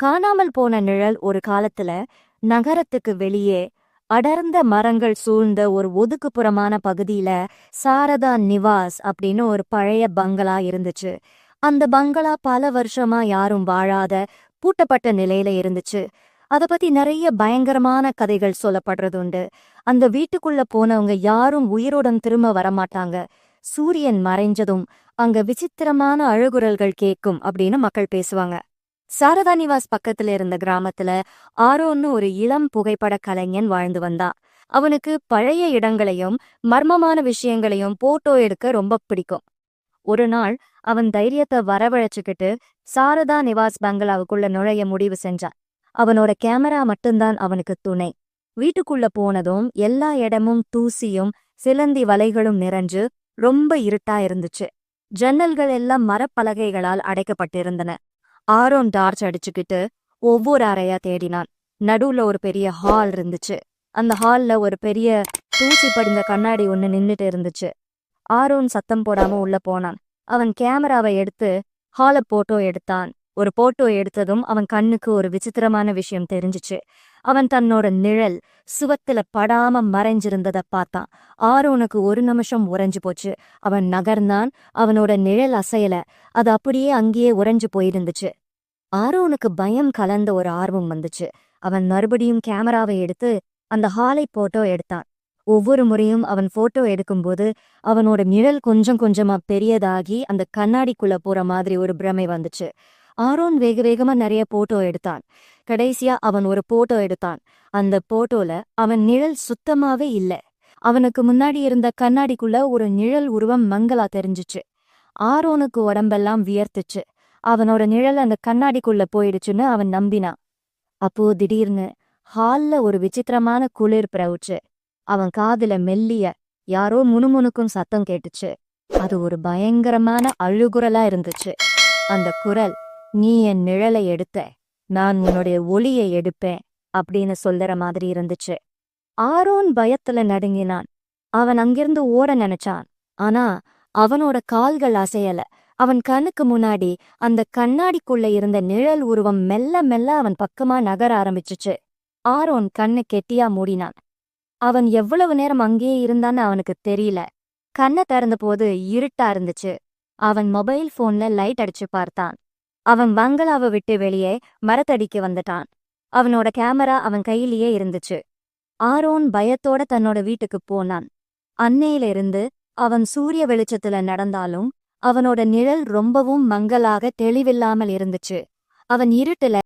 காணாமல் போன நிழல் ஒரு காலத்துல நகரத்துக்கு வெளியே அடர்ந்த மரங்கள் சூழ்ந்த ஒரு ஒதுக்குப்புறமான பகுதியில சாரதா நிவாஸ் அப்படின்னு ஒரு பழைய பங்களா இருந்துச்சு. அந்த பங்களா பல வருஷமா யாரும் வாழாத பூட்டப்பட்ட நிலையில இருந்துச்சு. அத பத்தி நிறைய பயங்கரமான கதைகள் சொல்லப்படுறது உண்டு. அந்த வீட்டுக்குள்ள போனவங்க யாரும் உயிருடன் திரும்ப வரமாட்டாங்க. சூரியன் மறைஞ்சதும் அங்க விசித்திரமான அழுகுரல்கள் கேட்கும் அப்படின்னு மக்கள் பேசுவாங்க. சாரதா நிவாஸ் பக்கத்துல இருந்த கிராமத்துல ஆரோன்னு ஒரு இளம் புகைப்பட கலைஞன் வாழ்ந்து வந்தான். அவனுக்கு பழைய இடங்களையும் மர்மமான விஷயங்களையும் போட்டோ எடுக்க ரொம்ப பிடிக்கும். ஒரு நாள் அவன் தைரியத்தை வரவழைச்சுக்கிட்டு சாரதா நிவாஸ் பங்களாவுக்குள்ள நுழைய முடிவு செஞ்சான். அவனோட கேமரா மட்டும்தான் அவனுக்கு துணை. வீட்டுக்குள்ள போனதும் எல்லா இடமும் தூசியும் சிலந்தி வலைகளும் நிறைஞ்சு ரொம்ப இருட்டா இருந்துச்சு. ஜன்னல்கள் எல்லாம் மரப்பலகைகளால் அடைக்கப்பட்டிருந்தன. ஆரோன் டார்ச் அடிச்சுக்கிட்டு ஒவ்வொரு அறையா தேடினான். நடுவுல ஒரு பெரிய ஹால் இருந்துச்சு. அந்த ஹால்ல ஒரு பெரிய தூசி படிந்த கண்ணாடி ஒண்ணு நின்னுட்டு இருந்துச்சு. ஆரோன் சத்தம் போடாம உள்ள போனான். அவன் கேமராவை எடுத்து ஹால போட்டோ எடுத்தான். ஒரு போட்டோ எடுத்ததும் அவன் கண்ணுக்கு ஒரு விசித்திரமான விஷயம் தெரிஞ்சுச்சு. அவன் தன்னோட நிழல் சுவத்துல படாம மறைஞ்சிருந்தத பார்த்தான். ஆரோனுக்கு ஒரு நிமிஷம் உறைஞ்சு போச்சு. அவன் நகர்ந்தான். அவனோட நிழல் அசையல. அது அப்படியே அங்கேயே உறைஞ்சு போயிருந்துச்சு. ஆரோனுக்கு பயம் கலந்த ஒரு ஆர்வம் வந்துச்சு. அவன் மறுபடியும் கேமராவை எடுத்து அந்த ஹாலை போட்டோ எடுத்தான். ஒவ்வொரு முறையும் அவன் போட்டோ எடுக்கும்போது அவனோட நிழல் கொஞ்சம் கொஞ்சமா பெரியதாகி அந்த கண்ணாடிக்குள்ள போற மாதிரி ஒரு பிரமை வந்துச்சு. ஆரோன் வேக வேகமா நிறைய போட்டோ எடுத்தான். கடைசியா அவன் ஒரு போட்டோ எடுத்தான். அந்த போட்டோல அவன் நிழல் சுத்தமாவே இல்ல. அவனுக்கு முன்னாடி இருந்த கண்ணாடிக்குள்ள ஒரு நிழல் உருவம் மங்களா தெரிஞ்சுச்சு. ஆரோனுக்கு உடம்பெல்லாம் வியர்த்துச்சு. அவனோட நிழல் அந்த கண்ணாடிக்குள்ள போயிடுச்சுன்னு அவன் நம்பினான். அப்போ திடீர்னு ஹால்ல ஒரு விசித்திரமான குளிர் பிரவுச்சு. அவன் காதுல மெல்லிய யாரோ முணுமுணுக்கும் சத்தம் கேட்டுச்சு. அது ஒரு பயங்கரமான அழுகுரலா இருந்துச்சு. அந்த குரல் நீ என் நிழலை எடுத்த நான் உன்னுடைய ஒளியை எடுப்பேன் அப்படின்னு சொல்லுற மாதிரி இருந்துச்சு. ஆரோன் பயத்துல நடுங்கினான். அவன் அங்கிருந்து ஓட நினைச்சான். ஆனா அவனோட கால்கள் அசையல. அவன் கண்ணுக்கு முன்னாடி அந்த கண்ணாடிக்குள்ள இருந்த நிழல் உருவம் மெல்ல மெல்ல அவன் பக்கமா நகர ஆரம்பிச்சுச்சு. ஆரோன் கண்ணு கெட்டியா மூடினான். அவன் எவ்வளவு நேரம் அங்கேயே இருந்தான்னு அவனுக்கு தெரியல. கண்ணை திறந்த போது இருட்டா இருந்துச்சு. அவன் மொபைல் போன்ல லைட் அடிச்சு பார்த்தான். அவன் பங்களாவை விட்டு வெளியே மரத்தடிக்கு வந்துட்டான். அவனோட கேமரா அவன் கையிலேயே இருந்துச்சு. ஆரோன் பயத்தோட தன்னோட வீட்டுக்கு போனான். அன்னையிலிருந்து அவன் சூரிய வெளிச்சத்துல நடந்தாலும் அவனோட நிழல் ரொம்பவும் மங்கலாக தெளிவில்லாமல் இருந்துச்சு. அவன் இருட்டுல